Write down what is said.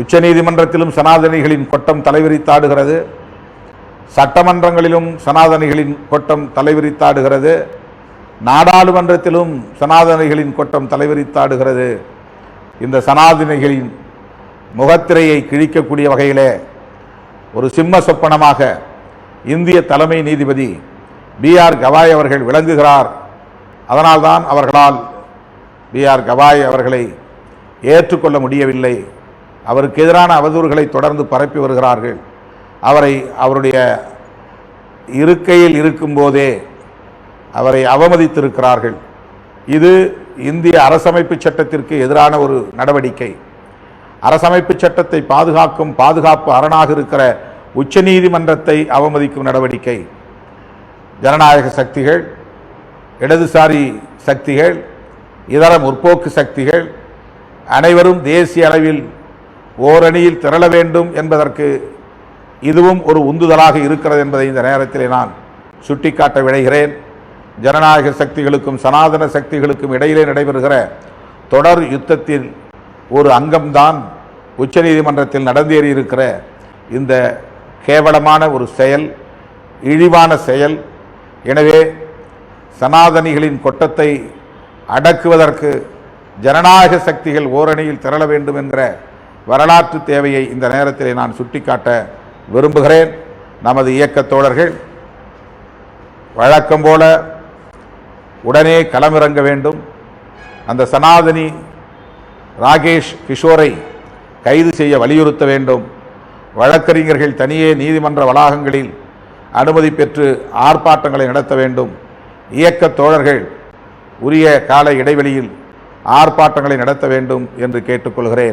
உச்சநீதிமன்றத்திலும் சனாதனிகளின் கொட்டம் தலைவிரித்தாடுகிறது. சட்டமன்றங்களிலும் சனாதனிகளின் கொட்டம் தலைவிரித்தாடுகிறது. நாடாளுமன்றத்திலும் சனாதனிகளின் கொட்டம் தலைவிரித்தாடுகிறது. இந்த சனாதனிகளின் முகத்திரையை கிழிக்கக்கூடிய வகையிலே ஒரு சிம்ம சொப்பனமாக இந்திய தலைமை நீதிபதி பி ஆர் கவாய் அவர்கள் விளங்குகிறார். அதனால்தான் அவர்களால் பி ஆர் கவாய் அவர்களை ஏற்றுக்கொள்ள முடியவில்லை. அவருக்கு எதிரான அவதூறுகளை தொடர்ந்து பரப்பி வருகிறார்கள். அவரை அவருடைய இருக்கையில் இருக்கும்போதே அவரை அவமதித்திருக்கிறார்கள். இது இந்திய அரசமைப்பு சட்டத்திற்கு எதிரான ஒரு நடவடிக்கை. அரசமைப்பு சட்டத்தை பாதுகாக்கும் பாதுகாப்பு அரணாக இருக்கிற உச்சநீதிமன்றத்தை அவமதிக்கும் நடவடிக்கை. ஜனநாயக சக்திகள் இடதுசாரி சக்திகள் இதர முற்போக்கு சக்திகள் அனைவரும் தேசிய அளவில் ஓரணியில் திரள வேண்டும் என்பதற்கு இதுவும் ஒரு உந்துதலாக இருக்கிறது என்பதை இந்த நேரத்தில் நான் சுட்டிக்காட்ட விளைகிறேன் ஜனநாயக சக்திகளுக்கும் சனாதன சக்திகளுக்கும் இடையிலே நடைபெறுகிற தொடர் யுத்தத்தின் ஒரு அங்கம்தான் உச்சநீதிமன்றத்தில் நடந்தேறியிருக்கிற இந்த கேவலமான ஒரு செயல் இழிவான செயல். எனவே சனாதனிகளின் கொட்டத்தை அடக்குவதற்கு ஜனநாயக சக்திகள் ஓரணியில் திரள வேண்டும் என்கிற வரலாற்று தேவையை இந்த நேரத்தில் நான் சுட்டிக்காட்ட விரும்புகிறேன். நமது இயக்கத் தோழர்கள் வழக்கம் போல உடனே களமிறங்க வேண்டும். அந்த சனாதனி ராகேஷ் கிஷோரை கைது செய்ய வலியுறுத்த வேண்டும். வழக்கறிஞர்கள் தனியே நீதிமன்ற வளாகங்களில் அனுமதி பெற்று ஆர்ப்பாட்டங்களை நடத்த வேண்டும். இயக்கத் தோழர்கள் உரிய கால இடைவெளியில் ஆர்ப்பாட்டங்களை நடத்த வேண்டும் என்று கேட்டுக்கொள்கிறேன்.